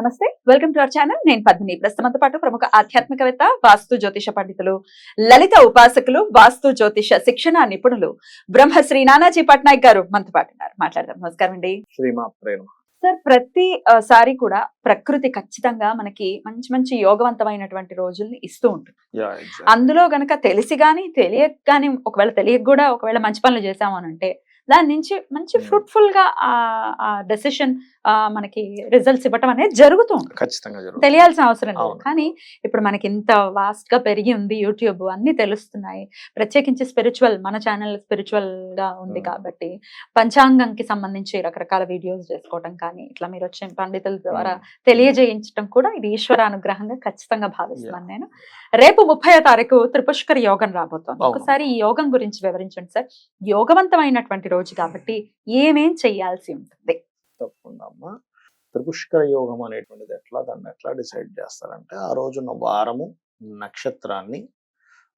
నమస్తే. Welcome to our channel నేను పద్మిని. ప్రస్తుతంతో పాటు ప్రముఖ ఆధ్యాత్మికవేత్త వాస్తు జ్యోతిష పండితులు లలిత ఉపాసకులు వాస్తు జ్యోతిష శిక్షణ నిపుణులు బ్రహ్మశ్రీ నానాజీ పట్నాయక్ గారు మనతో పాటు ఉన్నారు. మాట్లాడదాం. నమస్కారం అండి. సార్ ప్రతి సారి కూడా ప్రకృతి ఖచ్చితంగా మనకి మంచి మంచి యోగవంతమైనటువంటి రోజుల్ని ఇస్తూ ఉంటుంది. అందులో గనక తెలిసి గాని తెలియక గాని ఒకవేళ తెలియక కూడా ఒకవేళ మంచి పనులు చేసాము అని అంటే దాని నుంచి మంచి Hmm. ఫ్రూట్ఫుల్గా ఆ డెసిషన్ మనకి రిజల్ట్స్ ఇవ్వటం అనేది జరుగుతూ ఉంటుంది. ఖచ్చితంగా జరుగుతుంది. తెలియాల్సిన అవసరం లేదు. కానీ ఇప్పుడు మనకి ఇంత వాస్ట్గా పెరిగి ఉంది యూట్యూబ్ అన్ని తెలుస్తున్నాయి. ప్రత్యేకించి స్పిరిచువల్ మన ఛానల్ స్పిరిచువల్గా ఉంది Hmm. కాబట్టి పంచాంగంకి సంబంధించి రకరకాల వీడియోస్ చేసుకోవటం కానీ ఇట్లా మీరు వచ్చిన పండితుల ద్వారా తెలియజేయించడం కూడా ఇది ఈశ్వర అనుగ్రహంగా ఖచ్చితంగా భావిస్తున్నాను నేను. రేపు ముప్పై తారీఖు త్రిపుష్కర యోగం రాబోతోంది. ఒకసారి ఈ యోగం గురించి వివరించండి సార్. యోగవంతమైనటువంటి రోజు కాబట్టి ఏమేం చెయ్యాల్సి ఉంటుంది తప్పకుండా అమ్మా త్రిపుష్కర యోగం అనేటువంటిది ఎట్లా దాన్ని ఎట్లా డిసైడ్ చేస్తారంటే ఆ రోజున్న వారము నక్షత్రాన్ని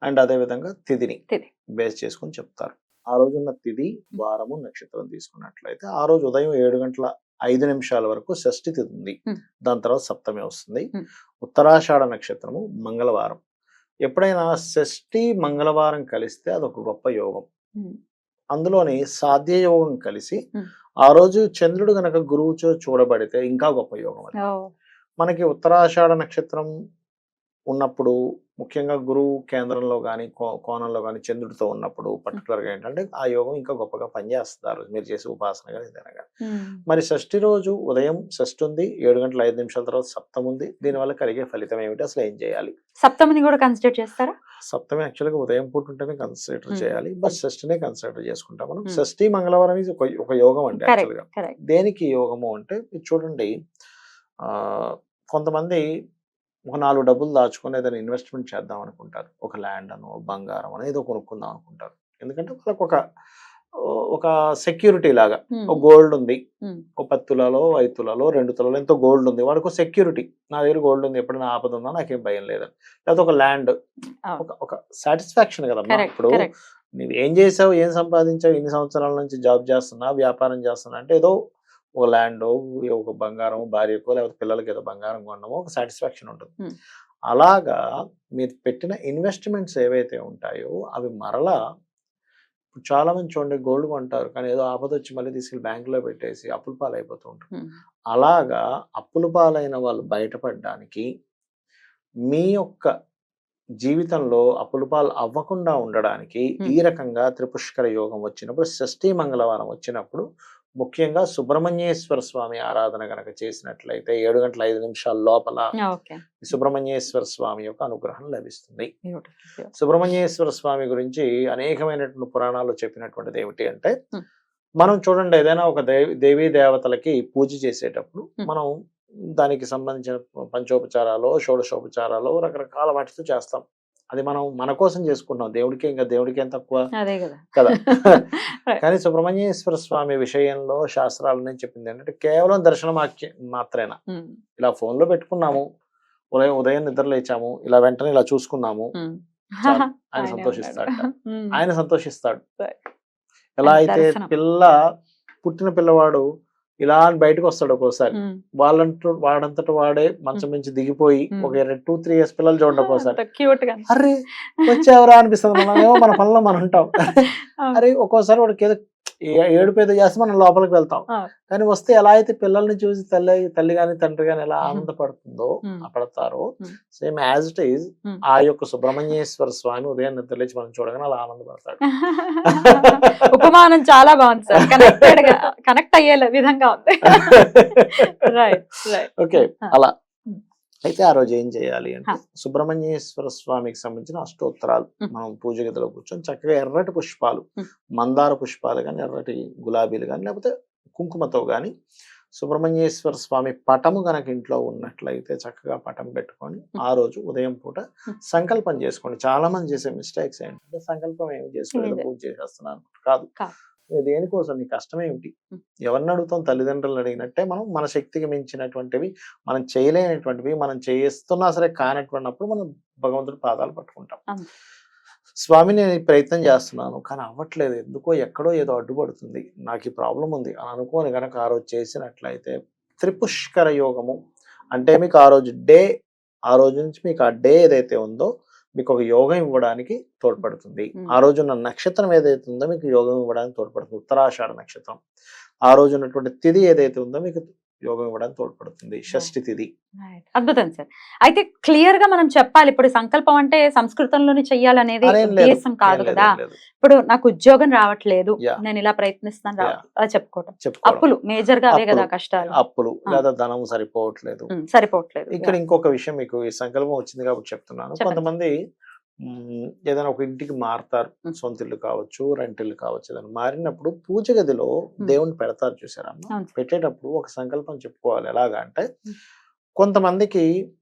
అండ్ అదే విధంగా తిథిని తిథి. బేస్ చేసుకొని చెప్తారు ఆ రోజున్న తిథి వారము నక్షత్రం తీసుకున్నట్లయితే ఆ రోజు ఉదయం ఏడు గంటల ఐదు నిమిషాల వరకు షష్ఠి తిథి ఉంది. దాని తర్వాత సప్తమి వస్తుంది. ఉత్తరాషాఢ నక్షత్రము మంగళవారం ఎప్పుడైనా షష్ఠి మంగళవారం కలిస్తే అదొక గొప్ప యోగం. అందులోని సాధ్య యోగం కలిసి. ఆ రోజు చంద్రుడు గనక గురువుచో చూడబడితే ఇంకా గొప్ప యోగం మనకి ఉత్తరాషాఢ నక్షత్రం ఉన్నప్పుడు ముఖ్యంగా గురువు కేంద్రంలో కానీ కోణంలో కానీ చంద్రుడితో ఉన్నప్పుడు particular గా ఏంటంటే ఆ యోగం ఇంకా గొప్పగా రోజు మీరు చేసే ఉపాసన కానీ ఏదైనా కానీ. మరి షష్ఠి రోజు ఉదయం షష్ఠి ఉంది ఏడు గంటల ఐదు నిమిషాల తర్వాత సప్తం ఉంది. దీనివల్ల కలిగే ఫలితం ఏమిటి? అసలు ఏం చేయాలి? సప్తమిని కూడా కన్సిడర్ చేస్తారా? సప్తమి యాక్చువల్గా ఉదయం పూట ఉంటేనే కన్సిడర్. చేయాలి. బట్ షష్ఠినే కన్సిడర్ చేసుకుంటాం మనం. షష్ఠి మంగళవారం ఇది ఒక యోగం అండి యాక్చువల్గా దేనికి యోగము అంటే ఇది చూడండి కొంతమంది ఒక నాలుగు డబ్బులు దాచుకొని ఏదైనా ఇన్వెస్ట్మెంట్ చేద్దాం అనుకుంటారు. ఒక ల్యాండ్ అనో బంగారం అనో ఏదో కొనుక్కుందాం అనుకుంటారు. ఎందుకంటే వాళ్ళకు ఒక ఒక సెక్యూరిటీ లాగా ఒక గోల్డ్ ఉంది. ఒక పది తులాలో ఐదు తులాలో రెండు తులాలో ఎంతో గోల్డ్ ఉంది. వాడికి ఒక సెక్యూరిటీ నా దగ్గర గోల్డ్ ఉంది. ఎప్పుడైనా ఆపద ఉందా? నాకేం భయం లేదని. లేకపోతే ఒక ల్యాండ్ ఒక ఒక సాటిస్ఫాక్షన్ కదమ్మా. ఇప్పుడు నువ్వు ఏం చేసావు? ఏం సంపాదించావు? ఇన్ని సంవత్సరాల నుంచి జాబ్ చేస్తున్నా వ్యాపారం చేస్తున్నా అంటే ఏదో ఒక ల్యాండ్ ఒక బంగారం భార్యకో లేకపోతే పిల్లలకి ఏదో బంగారం కొనడమో ఒక సాటిస్ఫాక్షన్ ఉంటుంది. అలాగా మీరు పెట్టిన ఇన్వెస్ట్మెంట్స్ ఏవైతే ఉంటాయో అవి మరలా ఇప్పుడు చాలా మంది చూడండి గోల్డ్ కొంటారు కానీ ఏదో ఆపద వచ్చి మళ్ళీ తీసుకెళ్ళి బ్యాంకులో పెట్టేసి అప్పుల పాలు అయిపోతూ ఉంటారు అలాగా అప్పుల పాలైన వాళ్ళు బయటపడడానికి మీ యొక్క జీవితంలో అప్పుల పాలు అవ్వకుండా ఉండడానికి ఈ. రకంగా త్రిపుష్కర యోగం వచ్చినప్పుడు షష్ఠి మంగళవారం వచ్చినప్పుడు ముఖ్యంగా సుబ్రహ్మణ్యేశ్వర స్వామి ఆరాధన గనక చేసినట్లయితే ఏడు గంటల ఐదు నిమిషాల లోపల సుబ్రహ్మణ్యేశ్వర స్వామి యొక్క అనుగ్రహం లభిస్తుంది సుబ్రహ్మణ్యేశ్వర స్వామి గురించి అనేకమైనటువంటి పురాణాలు చెప్పినటువంటిది ఏమిటి అంటే. మనం చూడండి ఏదైనా ఒక దేవి దేవీ దేవతలకి పూజ చేసేటప్పుడు. మనం దానికి సంబంధించిన పంచోపచారాలు షోడశోపచారాలు రకరకాల వాటితో చేస్తాం అది మనం మన కోసం చేసుకుంటాం దేవుడికి ఇంకా దేవుడికి ఏం తక్కువ అదే కదా. కదా? కానీ సుబ్రహ్మణ్యేశ్వర స్వామి విషయంలో శాస్త్రాల నుంచి చెప్పింది ఏంటంటే కేవలం దర్శనం మాత్రేనా? ఉమ్, ఇలా phone లో పెట్టుకున్నాము. ఉదయం ఉదయం నిద్ర లేచాము. ఇలా వెంటనే ఇలా చూసుకున్నాము. ఆయన సంతోషిస్తాడు ఆయన సంతోషిస్తాడు. ఎలా అయితే. పిల్ల పుట్టిన పిల్లవాడు ఇలా అని బయటకు వస్తాడు ఒక్కోసారి. వాళ్ళంటూ వాడంతట వాడే మంచం నుంచి దిగిపోయి. ఒక టూ త్రీ ఇయర్స్ పిల్లలు చూడండి ఒక్కోసారి. అరే వచ్చావరా అనిపిస్తుంది. మనమేమో మన పనిలో మనం ఉంటాం. అరే ఒక్కోసారి వాడికి ఏదో ఏ- ఏడుపు ఏదో చేస్తే మనం లోపలికి వెళ్తాం. కానీ వస్తే ఎలా అయితే పిల్లల్ని చూసి తల్లి తల్లి గాని తండ్రి గాని ఎలా ఆనందపడుతుందో పడతారో. Same as it is. ఆ యొక్క సుబ్రహ్మణ్యేశ్వర స్వామి ఉదయం నిద్రలేచి మనం చూడగానే అలా ఆనందపడతాడు ఉపమానం చాలా బాగుంది సార్ కనెక్ట్ అయ్యే విధంగా ఉంది ఓకే. అలా. అయితే ఆ రోజు ఏం చేయాలి అంటే. సుబ్రహ్మణ్యేశ్వర స్వామికి సంబంధించిన అష్టోత్తరాలు. మనం పూజ గదిలో కూర్చొని చక్కగా ఎర్రటి పుష్పాలు. మందార పుష్పాలు కానీ ఎర్రటి గులాబీలు కానీ లేకపోతే కుంకుమతో కానీ సుబ్రహ్మణ్యేశ్వర స్వామి పటము గనక ఇంట్లో ఉన్నట్లయితే చక్కగా పటం పెట్టుకొని ఆ రోజు ఉదయం పూట. సంకల్పం చేసుకోండి చాలా మంది చేసే మిస్టేక్స్ ఏంటంటే సంకల్పం ఏమి చేసుకోలేదు లేదు. పూజ చేసేస్తున్నాను కాదు. దేనికోసం? నీ కష్టం ఏమిటి. ఎవరిని అడుగుతాం? తల్లిదండ్రులు అడిగినట్టే మనం మన శక్తికి మించినటువంటివి మనం చేయలేనటువంటివి మనం చేస్తున్నా సరే కానటువంటిప్పుడు మనం భగవంతుడి పాదాలు పట్టుకుంటాం. స్వామి నేను ప్రయత్నం చేస్తున్నాను కానీ అవ్వట్లేదు. ఎందుకో ఎక్కడో ఏదో అడ్డుపడుతుంది. నాకు ఈ ప్రాబ్లం ఉంది. అని అనుకోని కనుక ఆ రోజు చేసినట్లయితే త్రిపుష్కర యోగము అంటే మీకు ఆ రోజు డే ఆ రోజు నుంచి మీకు ఆ డే ఏదైతే ఉందో మీకు ఒక యోగం ఇవ్వడానికి తోడ్పడుతుంది. ఆ రోజు ఉన్న నక్షత్రం ఏదైతే ఉందో మీకు యోగం ఇవ్వడానికి తోడ్పడుతుంది. ఉత్తరాషాఢ నక్షత్రం. ఆ రోజు ఉన్నటువంటి తిథి ఏదైతే ఉందో మీకు యోగం ఇవ్వడానికి తోడ్పడుతుంది. షష్ఠి తిథి. అద్భుతం సార్. అయితే క్లియర్గా మనం చెప్పాలి ఇప్పుడు సంకల్పం అంటే సంస్కృతంలోనే చెయ్యాలనేది అదేం ఉద్దేశం కాదు కదా. ఇప్పుడు నాకు ఉద్యోగం రావట్లేదు. నేను ఇలా అది చెప్పుకోవటం. అప్పులు మేజర్గా అవే కదా. కష్టాలు. అప్పులు. లేదా ధనం సరిపోవట్లేదు. సరిపోవట్లేదు. ఇక్కడ ఇంకొక విషయం మీకు ఈ సంకల్పం వచ్చింది కాబట్టి చెప్తున్నాను. కొంతమంది ఏదైనా ఒక ఇంటికి మారుతారు. సొంత ఇల్లు కావచ్చు రెంట్ ఇల్లు కావచ్చు ఏదైనా మారినప్పుడు పూజ గదిలో దేవుణ్ణి పెడతారు అవును. పెట్టేటప్పుడు ఒక సంకల్పం చెప్పుకోవాలి ఎలాగా అంటే. కొంతమందికి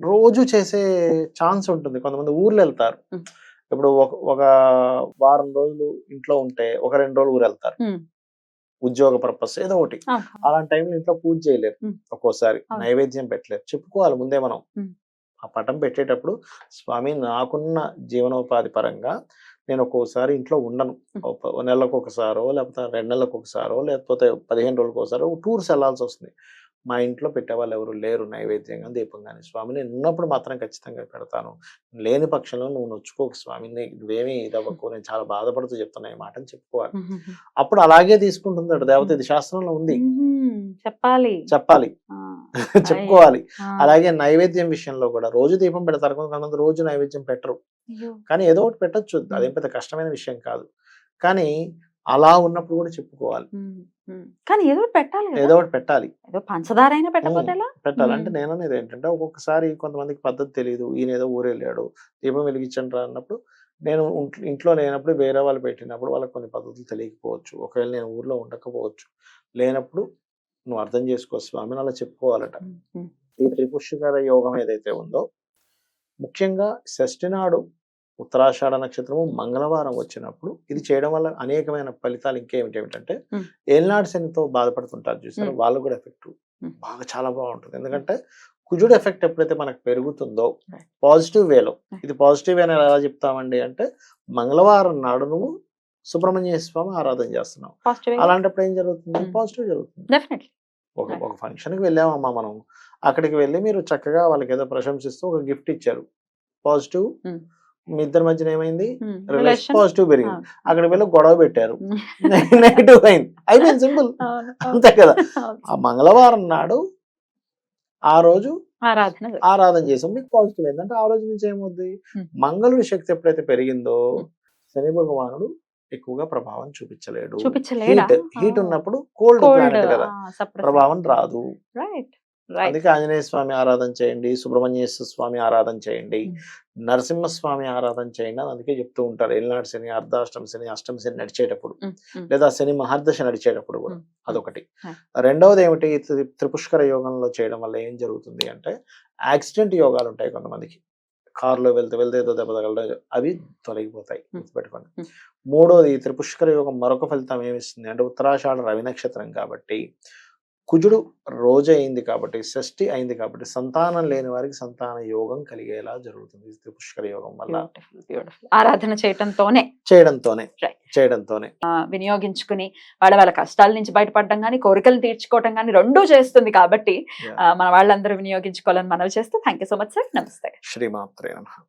రోజు చేసే ఛాన్స్ ఉంటుంది కొంతమంది ఊర్లు వెళ్తారు. ఇప్పుడు ఒక ఒక వారం రోజులు ఇంట్లో ఉంటే ఒక రెండు రోజులు ఊరు వెళ్తారు ఉద్యోగ పర్పస్ ఏదో ఒకటి అలాంటి టైంలో ఇంట్లో పూజ చేయలేరు. ఒక్కోసారి. నైవేద్యం పెట్టలేరు చెప్పుకోవాలి ముందే మనం. ఆ పటం పెట్టేటప్పుడు స్వామి నాకున్న జీవనోపాధి పరంగా నేను ఒక్కోసారి ఇంట్లో ఉండను. నెలకు ఒకసారో లేకపోతే రెండు నెలలకు ఒకసారో లేకపోతే పదిహేను రోజులకు ఒకసారో టూర్స్ వెళ్ళాల్సి వస్తుంది మా ఇంట్లో పెట్టేవాళ్ళు ఎవరు లేరు నైవేద్యంగా దీపం కానీ స్వామి నేను ఉన్నప్పుడు మాత్రం ఖచ్చితంగా పెడతాను. లేని పక్షంలో నువ్వు నొచ్చుకోకు స్వామి. నీ- నువ్వేమీ ఇదవ్వకు. నేను చాలా బాధపడుతూ చెప్తున్నా ఈ మాటని చెప్పుకోవాలి. అప్పుడు అలాగే తీసుకుంటుంది దేవత. ఇది శాస్త్రంలో ఉంది. చెప్పాలి. చెప్పాలి. చెప్పుకోవాలి. అలాగే నైవేద్యం విషయంలో కూడా రోజు దీపం పెడతారు కొంతమంది రోజు నైవేద్యం పెట్టరు. కానీ ఏదో ఒకటి పెట్టొచ్చు. అదేం పెద్ద కష్టమైన విషయం కాదు. కానీ అలా ఉన్నప్పుడు కూడా చెప్పుకోవాలి. కానీ ఏదో పెట్టాలి ఏదో ఒకటి పెట్టాలి. పంచదార అయినా పెట్టాలి. అంటే నేను అనేది ఏంటంటే ఒక్కొక్కసారి కొంతమందికి పద్ధతి తెలియదు ఈయన ఏదో ఊరు వెళ్ళాడు దీపం వెలిగించండి రా అన్నప్పుడు నేను ఇంట్లో లేనప్పుడు వేరే వాళ్ళు పెట్టినప్పుడు వాళ్ళకి కొన్ని పద్ధతులు తెలియకపోవచ్చు. ఒకవేళ నేను ఊర్లో ఉండకపోవచ్చు. లేనప్పుడు నువ్వు అర్థం చేసుకో స్వామి అని అలా చెప్పుకోవాలట. ఈ త్రిపుష్కర యోగం ఏదైతే ఉందో ముఖ్యంగా షష్ఠి నాడు ఉత్తరాషాఢ నక్షత్రము మంగళవారం వచ్చినప్పుడు ఇది చేయడం వల్ల అనేకమైన ఫలితాలు ఇంకేమిటి ఏమిటంటే Hmm. ఏల్నాడు శనితో బాధపడుతుంటారు చూసారు. వాళ్ళకు కూడా ఎఫెక్ట్. బాగా చాలా బాగుంటుంది ఎందుకంటే కుజుడు ఎఫెక్ట్ ఎప్పుడైతే మనకు పెరుగుతుందో. పాజిటివ్ వేలో. ఇది పాజిటివ్ అని ఎలా చెప్తామండి అంటే మంగళవారం నాడు నువ్వు సుబ్రహ్మణ్య స్వామి ఆరాధన చేస్తున్నావు పాజిటివ్ అలాంటప్పుడు ఏం జరుగుతుంది? Hmm. పాజిటివ్ జరుగుతుంది. డెఫినెట్లీ ఒక. ఒక ఫంక్షన్కి వెళ్ళామమ్మా మనం. అక్కడికి వెళ్ళి మీరు చక్కగా వాళ్ళకి ఏదో ప్రశంసిస్తూ ఒక గిఫ్ట్ ఇచ్చారు. Positive Hmm. మీ ఇద్దరి మధ్యన ఏమైంది? రిలేషన్ రిలేషన్ పాజిటివ్ పెరిగింది. అక్కడికి వెళ్ళి గొడవ పెట్టారు. నెగిటివ్ అయింది. అయిపోయింది సింపుల్ అంతే కదా? ఆ మంగళవారం నాడు ఆ రోజు ఆరాధన జరుగుతుంది. ఆరాధన చేసాం. మీకు పాజిటివ్ అయింది. అంటే ఆ రోజు నుంచి ఏమవుద్ది? Hmm. మంగళుడి శక్తి ఎప్పుడైతే పెరిగిందో Hmm. శని భగవానుడు ఎక్కువగా ప్రభావం చూపించలేడు. హీట్ హీట్ ఉన్నప్పుడు కోల్డ్ ప్లానెట్ కదా ప్రభావం రాదు. అందుకే ఆంజనేయ స్వామి ఆరాధన చేయండి సుబ్రహ్మణ్యేశ్వర స్వామి ఆరాధన చేయండి Mm. నరసింహస్వామి ఆరాధన చేయండి అని అందుకే చెప్తూ ఉంటారు. ఏలినాడు శని అర్ధాష్టమ శని అష్టమ శని నడిచేటప్పుడు లేదా శని మహర్దశ నడిచేటప్పుడు కూడా. అదొకటి. రెండవది ఏమిటి? త్రిపుష్కర యోగంలో చేయడం వల్ల ఏం జరుగుతుంది అంటే యాక్సిడెంట్ యోగాలు ఉంటాయి కొంతమందికి. కారులో వెళ్తే వెళ్తే ఏదో దెబ్బ తగలడం అవి తొలగిపోతాయి. గుర్తుపెట్టుకోండి. మూడోది త్రిపుష్కర యోగం మరొక ఫలితం ఏమిస్తుంది అంటే ఉత్తరాషాఢ రవి నక్షత్రం కాబట్టి కుజుడు రోజు అయింది కాబట్టి షష్ఠి అయింది కాబట్టి సంతానం లేని వారికి సంతాన యోగం కలిగేలా జరుగుతుంది. ఈ త్రిపుష్కర యోగం వల్ల. ఆరాధన చేయటంతోనే. చేయడంతోనే. చేయడంతోనే. ఆ, వినియోగించుకుని వాళ్ళ వాళ్ళ కష్టాల నుంచి బయటపడడం కానీ కోరికలు తీర్చుకోవటం కానీ రెండూ చేస్తుంది కాబట్టి మన వాళ్ళందరూ వినియోగించుకోవాలని మనవి చేస్తూ thank you so much sir. నమస్తే. శ్రీమాత్రే నమః.